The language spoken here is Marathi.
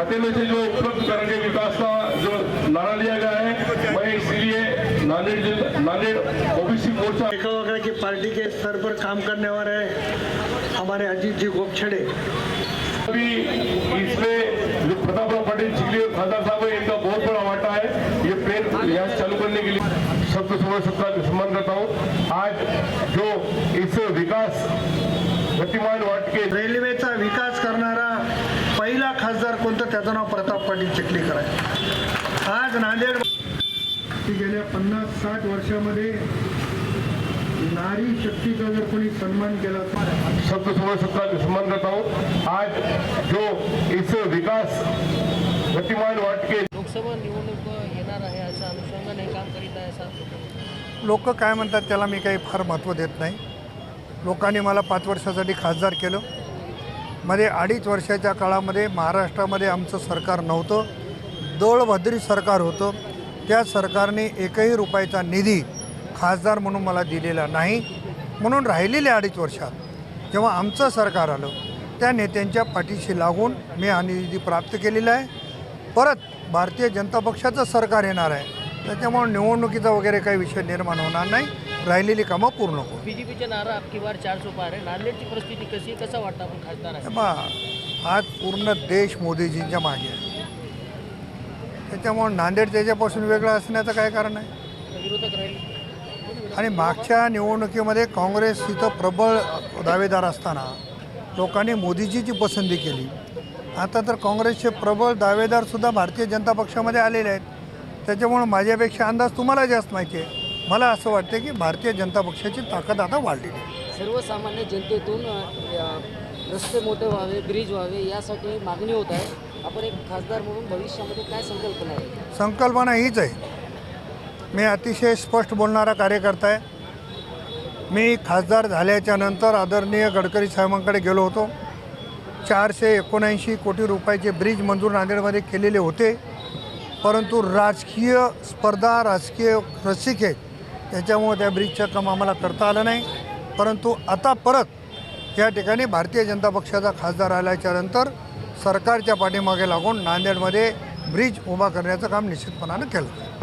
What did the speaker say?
खाते में से जो उपलब्ध करेंगे विकास का जो नारा लिया गया है मैं इसलिए नांदेड़ जिला नांदेड़ ओबीसी मोर्चा देखा होगा कि पार्टी के स्तर पर काम करने वाले हमारे अजीत जी गोपछड़े अभी इसमें जो प्रतापराव पाटिल चिखली और खासदार साहब है इनका बहुत बड़ा वाटा है। ये पेड़ यहाँ चालू करने के लिए सबको समय सबका सम्मान करता हूँ। आज जो इस विकास गतिमान वाट के पहिला कोणतं त्याचं नाव प्रताप पाटील चिखलीकर आहे आज नांदेड की गेल्या पन्नास साठ वर्षामध्ये नारी शक्तीचा जर कोणी सन्मान केला सबको समय सबका सम्मान करता हूँ। आज जो इस विकास गतिमान वाट के लोकसभा निवडणूक येणार आहे असं अनुषंगाने काम करीत आहे असं लोक काय म्हणतात त्याला मी काही फार महत्त्व देत नाही. लोकांनी मला पाच वर्षासाठी खासदार केलं. मध्ये अडीच वर्षाच्या काळामध्ये महाराष्ट्रामध्ये आमचं सरकार नव्हतं. दळभद्री सरकार होतं. त्या सरकारने एकही रुपयाचा निधी खासदार म्हणून मला दिलेला नाही. म्हणून राहिलेल्या अडीच वर्षात जेव्हा आमचं सरकार आलं त्या नेत्यांच्या पाठीशी लागून मी हा निधी प्राप्त केलेला आहे. परत भारतीय जनता पक्षाचं सरकार येणार आहे. त्याच्यामुळे निवडणुकीचा वगैरे काही विषय निर्माण होणार नाही. राहिलेली कामं पूर्ण होईल. बीजेपीचा नारा अबकी बार चारसो पार आहे नांदेडची परिस्थिती कशी? कसा वाटतं आपण खासदार आहे बा आज पूर्ण देश मोदीजींच्या मागे आहे. त्याच्यामुळे नांदेड त्याच्यापासून वेगळं असण्याचं काय कारण आहे? विरोधक राहील. आणि मागच्या निवडणुकीमध्ये काँग्रेस इथं प्रबळ दावेदार असताना लोकांनी मोदीजीची पसंती केली. आता तर काँग्रेसचे प्रबळ दावेदारसुद्धा भारतीय जनता पक्षामध्ये आलेले आहेत. त्याच्यामुळे माझ्यापेक्षा अंदाज तुम्हाला जास्त माहिती आहे. मला असं वाटतं की भारतीय जनता पक्षाची ताकद आता वाढलेली आहे. सर्वसामान्य जनतेतून अ, रस्ते मोठे व्हावे ब्रिज व्हावे यासाठी मागणी होत आहे. आपण एक खासदार म्हणून भविष्यामध्ये काय संकल्पना आहे? संकल्पना हीच आहे. मी अतिशय स्पष्ट बोलणारा कार्यकर्ता आहे. मी खासदार झाल्याच्यानंतर आदरणीय गडकरी साहेबांकडे गेलो होतो. चारशे एकोणऐंशी कोटी रुपयाचे ब्रिज मंजूर नांदेडमध्ये केलेले होते. परंतु राजकीय स्पर्धा राजकीय रसिक आहेत त्याच्यामुळे त्या ब्रिजचं काम आम्हाला करता आलं नाही. परंतु आता परत या ठिकाणी भारतीय जनता पक्षाचा खासदार आल्याच्यानंतर सरकारच्या पाठीमागे लागून नांदेडमध्ये ब्रिज उभा करण्याचं काम निश्चितपणानं केलं.